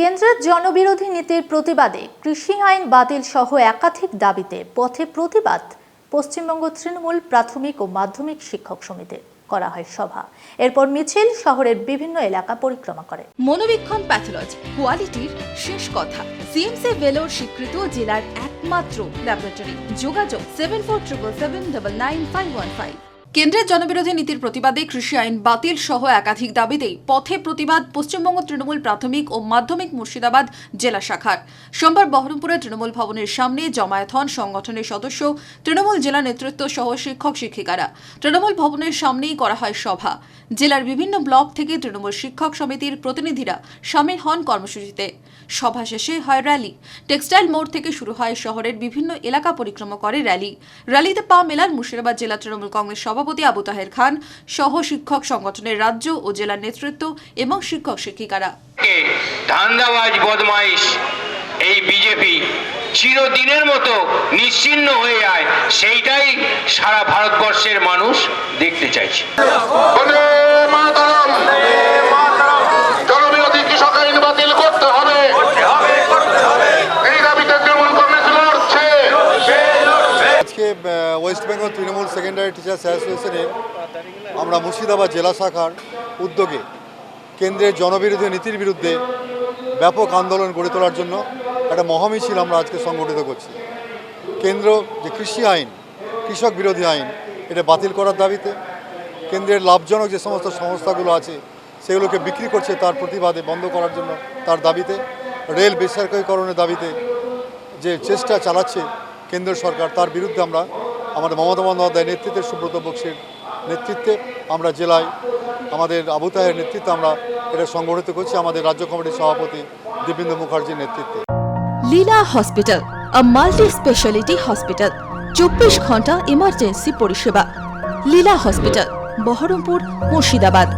কেন্দ্রের জনবিরোধী নীতির প্রতিবাদে কৃষি আইন বাতিল সহ একাধিক দাবিতে পথে প্রতিবাদ পশ্চিমবঙ্গ তৃণমূল প্রাথমিক ও মাধ্যমিক শিক্ষক সমিতির করা হয় সভা। এরপর মিছিল শহরের বিভিন্ন এলাকা পরিক্রমা করে। মনোবীক্ষণ প্যাথোলজি, কোয়ালিটির শেষ কথা। সিএমসি ভেলোর স্বীকৃত জেলার একমাত্র ল্যাবরেটরি। যোগাযোগ seven four triple seven double nine five one five কেন্দ্রের জনবিরোধী নীতির প্রতিবাদে কৃষি আইন বাতিল সহ একাধিক দাবিতেই পথে প্রতিবাদ পশ্চিমবঙ্গ তৃণমূল প্রাথমিক ও মাধ্যমিক মুর্শিদাবাদ জেলা শাখার। সোমবার বহরমপুরে তৃণমূল ভবনের সামনে জমায়েত হন সংগঠনের সদস্য, তৃণমূল জেলা নেতৃত্ব সহ শিক্ষক শিক্ষিকারা। তৃণমূল ভবনের সামনেই করা হয় সভা। জেলার বিভিন্ন ব্লক থেকে তৃণমূল শিক্ষক সমিতির প্রতিনিধিরা সামিল হন কর্মসূচিতে। সভা শেষে হয় র্যালি। টেক্সটাইল মোড় থেকে শুরু হয় শহরের বিভিন্ন এলাকা পরিক্রমা করে র্যালি। র্যালিতে পা মেলান মুর্শিদাবাদ জেলা তৃণমূল কংগ্রেস সভাপতি আবু তাহের খান সহ শিক্ষক সংগঠনের রাজ্য ও জেলার নেতৃত্ব এবং শিক্ষক শিক্ষিকারা। ধান্দাবাজ বদমাইশ এই বিজেপি চিরদিনের মতো নিশ্চিন্ন হয়ে যায় সেইটাই সারা ভারতবর্ষের মানুষ দেখতে চাইছে বন্দে মাতরম জনবিরোধী কৃষক আইন বাতিল করতে হবে এই দাবিতে তৃণমূল কংগ্রেস লড়ছে আজকে West Bengal Trinamool secondary teachers অ্যাসোসিয়েশনের আমরা মুর্শিদাবাদ জেলা শাখার উদ্যোগে কেন্দ্রের জনবিরোধী নীতির বিরুদ্ধে ব্যাপক আন্দোলন গড়ে তোলার জন্য একটা মহামিছিল আমরা আজকে সংগঠিত করছি। কেন্দ্র যে কৃষি আইন, কৃষক বিরোধী আইন, এটা বাতিল করার দাবিতে কেন্দ্রের লাভজনক যে সমস্ত সংস্থাগুলো আছে, সেগুলোকে বিক্রি করছে তার প্রতিবাদে বন্ধ করার জন্য তার দাবিতে, রেল বেসরকারীকরণের দাবিতে যে চেষ্টা চালাচ্ছে কেন্দ্র সরকার, তার বিরুদ্ধে আমরা আমাদের মমতা বন্দ্যোপাধ্যায়ের নেতৃত্বে সুব্রত বক্সির নেতৃত্বে আমরা জেলায় আমাদের আবু তাহের নেতৃত্বে আমরা এটা সংগঠিত করছি আমাদের রাজ্য কমিটির সভাপতি দেবেন্দ্র মুখার্জির নেতৃত্বে। Leela hospital multi speciality hospital চব্বিশ ঘণ্টা ইমার্জেন্সি পরিষেবা। লীলা হসপিটাল, বহরমপুর মুর্শিদাবাদ।